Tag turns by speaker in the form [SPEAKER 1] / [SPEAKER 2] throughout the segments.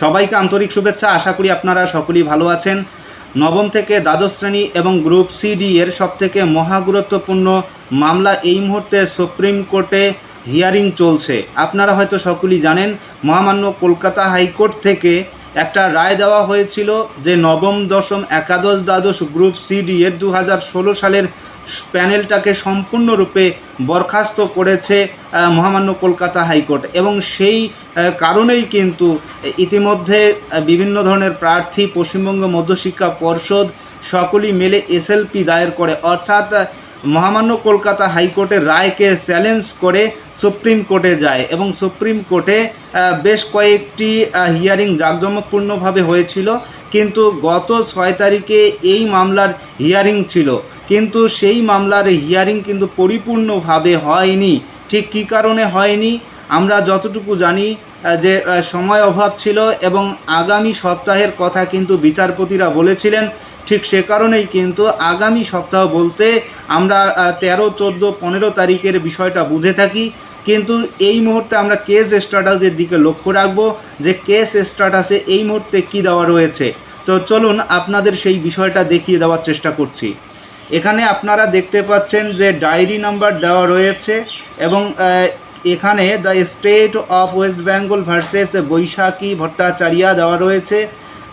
[SPEAKER 1] সবাইকে আন্তরিক শুভেচ্ছা। আশা করি আপনারা সকলেই ভালো আছেন। নবম থেকে দ্বাদশ শ্রেণি এবং গ্রুপ সি, ডি এর সবথেকে মহাগুরুত্বপূর্ণ মামলা এই মুহূর্তে সুপ্রিম কোর্টে হিয়ারিং চলছে। আপনারা হয়তো সকলেই জানেন, মহামান্য কলকাতা হাইকোর্ট থেকে একটা রায় দেওয়া হয়েছিল যে নবম, দশম, একাদশ, দ্বাদশ, গ্রুপ সি, ডি এর দু সালের প্যানেলটাকে সম্পূর্ণরূপে বরখাস্ত করেছে মহামান্য কলকাতা হাইকোর্ট। এবং সেই কারণেই কিন্তু ইতিমধ্যে বিভিন্ন ধরনের প্রার্থী, পশ্চিমবঙ্গ মধ্যশিক্ষা পর্ষদ সকলেই মিলে এসএলপি দায়ের করে। অর্থাৎ মহামান্য কলকাতা হাইকোর্টের রায়কে চ্যালেঞ্জ করে সুপ্রিম কোর্টে যায়। এবং সুপ্রিম কোর্টে বেশ কয়েকটি হিয়ারিং জাঁকজমকপূর্ণভাবে হয়েছিল। কিন্তু গত ছয় তারিখে এই মামলার হিয়ারিং ছিল। কিন্তু সেই মামলার হিয়ারিং কিন্তু পরিপূর্ণভাবে হয়নি। ঠিক কী কারণে হয়নি? আমরা যতটুকু জানি যে সময় অভাব ছিল এবং আগামী সপ্তাহের কথা কিন্তু বিচারপতিরা বলেছিলেন। ঠিক সে কারণেই কিন্তু আগামী সপ্তাহ বলতে আমরা তেরো, চোদ্দ, পনেরো তারিখের বিষয়টা বুঝে থাকি। কিন্তু এই মুহূর্তে আমরা কেস স্ট্যাটাসের দিকে লক্ষ্য রাখব যে কেস স্ট্যাটাসে এই মুহূর্তে কী দেওয়া রয়েছে। তো চলুন আপনাদের সেই বিষয়টা দেখিয়ে দেওয়ার চেষ্টা করছি। এখানে আপনারা দেখতে পাচ্ছেন যে ডায়েরি নাম্বার দেওয়া রয়েছে এবং এখানে the state of west Bengal versus Baishakhi Bhattacharya দেওয়া রয়েছে।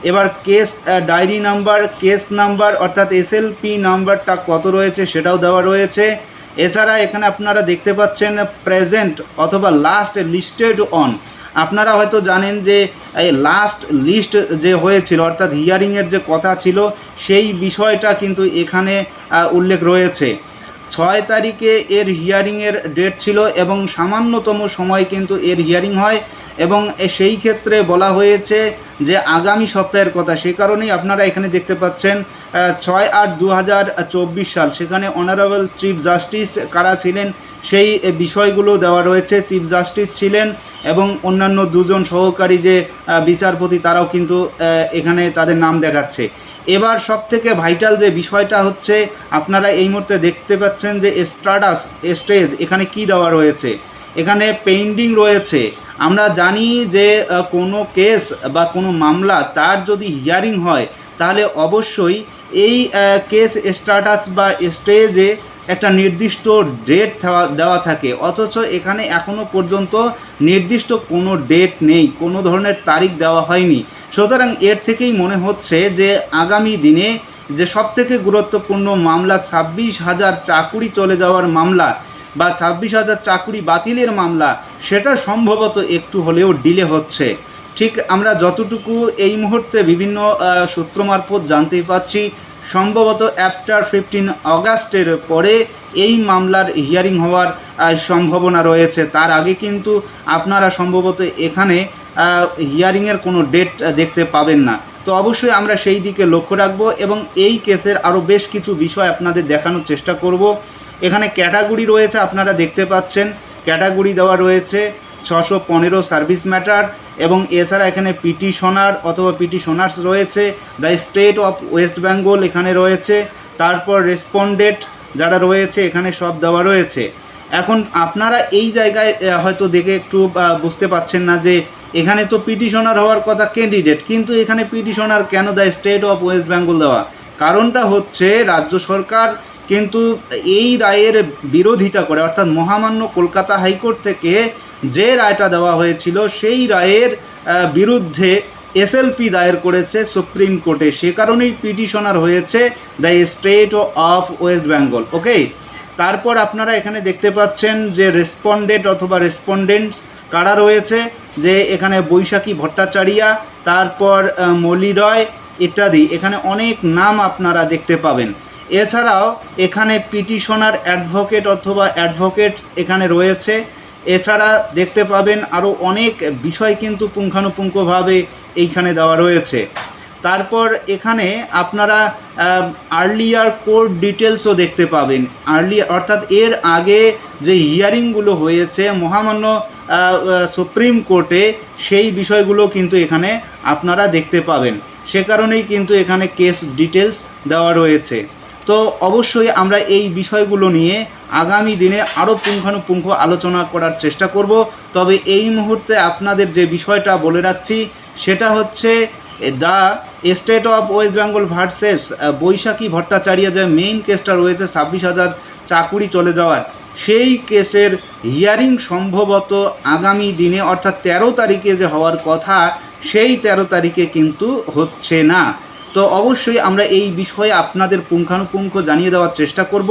[SPEAKER 1] এবার case diary number case number অর্থাৎ এসএলপি নাম্বারটা কত রয়েছে সেটাও দেওয়া রয়েছে। এছাড়া এখানে আপনারা দেখতে পাচ্ছেন প্রেজেন্ট অথবা লাস্ট লিস্টেড অন আপনারা হয়তো জানেন যে, এই লাস্ট লিস্ট যে হয়েছিল, অর্থাৎ হিয়ারিংয়ের যে কথা ছিল, সেই বিষয়টা কিন্তু এখানে উল্লেখ রয়েছে। ছয় তারিখে এর হিয়ারিংয়ের ডেট ছিল এবং সামান্যতম সময় কিন্তু এর হিয়ারিং হয়। এবং সেই ক্ষেত্রে বলা হয়েছে যে আগামী সপ্তাহের কথা, সে কারণেই আপনারা এখানে দেখতে পাচ্ছেন ছয় আট দু সাল। সেখানে অনারেবল চিফ জাস্টিস কারা ছিলেন সেই বিষয়গুলো দেওয়া রয়েছে। চিফ জাস্টিস ছিলেন এবং অন্যান্য দুজন সহকারী যে বিচারপতি, তারাও কিন্তু এখানে তাদের নাম দেখাচ্ছে। এবার সব থেকে ভাইটাল যে বিষয়টা হচ্ছে, আপনারা এই মুহূর্তে দেখতে পাচ্ছেন যে স্টাটাস স্টেজ এখানে কি দেওয়া রয়েছে? এখানে পেন্ডিং রয়েছে আমরা জানি যে কোনো কেস বা কোনো মামলা তার যদি হিয়ারিং হয়, তাহলে অবশ্যই এই কেস স্ট্যাটাস বা স্টেজে একটা নির্দিষ্ট ডেট দেওয়া থাকে। অথচ এখানে এখনও পর্যন্ত নির্দিষ্ট কোনো ডেট নেই, কোনো ধরনের তারিখ দেওয়া হয়নি। সুতরাং এর থেকেই মনে হচ্ছে যে, আগামী দিনে যে সবথেকে গুরুত্বপূর্ণ মামলা, ছাব্বিশ হাজার চাকুরি চলে যাওয়ার মামলা বা ছাব্বিশ হাজার চাকুরি বাতিলের মামলা সেটা সম্ভবত একটু হলেও ডিলে হচ্ছে। ঠিক আমরা যতটুকু এই মুহূর্তে বিভিন্ন সূত্র মারফত জানতে পাচ্ছি, সম্ভবত আফটার ফিফটিন অগাস্টের পরে এই মামলার হিয়ারিং হওয়ার সম্ভাবনা রয়েছে। তার আগে কিন্তু আপনারা সম্ভবত এখানে হিয়ারিংয়ের কোনো ডেট দেখতে পাবেন না। তো অবশ্যই আমরা সেই দিকে লক্ষ্য রাখব এবং এই কেসের আরও বেশ কিছু বিষয় আপনাদের দেখানোর চেষ্টা করব। এখানে ক্যাটাগরি রয়েছে, আপনারা দেখতে পাচ্ছেন। ক্যাটাগরি দেওয়া রয়েছে ছশো পনেরো সার্ভিস ম্যাটার এবং এছাড়া এখানে পিটিশনার অথবা পিটিশনার্স রয়েছে, the state of west Bengal এখানে রয়েছে, তারপর রেসপন্ডেন্ট যারা রয়েছে এখানে সব দেওয়া রয়েছে। এখন আপনারা এই জায়গায় হয়তো দেখে একটু বুঝতে পাচ্ছেন না যে এখানে তো পিটিশনার হওয়ার কথা ক্যান্ডিডেট, কিন্তু এখানে পিটিশনার কেন the state of west Bengal দেওয়া? কারণটা হচ্ছে রাজ্য সরকার কিন্তু এই রায়ের বিরোধিতা করে, অর্থাৎ মহামান্য কলকাতা হাইকোর্ট থেকে যে রায়টা দেওয়া হয়েছিল, সেই রায়ের বিরুদ্ধে এসএলপি দায়ের করেছে সুপ্রিম কোর্টে। সে কারণেই পিটিশনার হয়েছে the state of west Bengal. Okay তারপর আপনারা এখানে দেখতে পাচ্ছেন যে রেসপন্ডেন্ট অথবা রেসপন্ডেন্টস কারা রয়েছে, যে এখানে বৈশাখী ভট্টাচার্যা, তারপর মলি রয় ইত্যাদি। এখানে অনেক নাম আপনারা দেখতে পাবেন। এছাড়াও এখানে পিটিশনার, অ্যাডভোকেট অথবা অ্যাডভোকেটস এখানে রয়েছে। এছাড়া দেখতে পাবেন আরও অনেক বিষয় কিন্তু পুঙ্খানুপুঙ্খভাবে এইখানে দেওয়া রয়েছে। তারপর এখানে আপনারা আর্লিয়ার কোর্ট ডিটেলসও দেখতে পাবেন। আর্লি অর্থাৎ এর আগে যে হিয়ারিংগুলো হয়েছে মহামান্য সুপ্রিম কোর্টে, সেই বিষয়গুলো কিন্তু এখানে আপনারা দেখতে পাবেন। সে কারণেই কিন্তু এখানে কেস ডিটেলস দেওয়া রয়েছে। তো অবশ্যই আমরা এই বিষয়গুলো নিয়ে আগামী দিনে আরও পুঙ্খানুপুঙ্খ আলোচনা করার চেষ্টা করব। তবে এই মুহূর্তে আপনাদের যে বিষয়টা বলে রাখছি, সেটা হচ্ছে the state of west Bengal versus Baishakhi Bhattacharya যে মেইন কেসটা রয়েছে, ছাব্বিশ হাজার চাকুরি চলে যাওয়ার। সেই কেসের হিয়ারিং সম্ভবত আগামী দিনে, অর্থাৎ তেরো তারিখে যে হওয়ার কথা, সেই তেরো তারিখে কিন্তু হচ্ছে না। তো অবশ্যই আমরা এই বিষয়ে আপনাদের পুঙ্খানুপুঙ্খ জানিয়ে দেওয়ার চেষ্টা করব।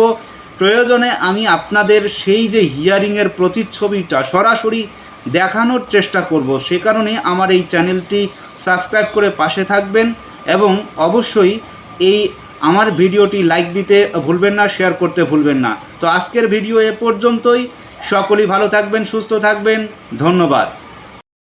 [SPEAKER 1] প্রয়োজনে আমি আপনাদের সেই যে হিয়ারিংয়ের প্রতিচ্ছবিটা সরাসরি দেখানোর চেষ্টা করব। সে কারণে আমার এই চ্যানেলটি সাবস্ক্রাইব করে পাশে থাকবেন এবং অবশ্যই এই আমার ভিডিওটি লাইক দিতে ভুলবেন না, শেয়ার করতে ভুলবেন না। তো আজকের ভিডিও এ পর্যন্তই। সকলেই ভালো থাকবেন, সুস্থ থাকবেন। ধন্যবাদ।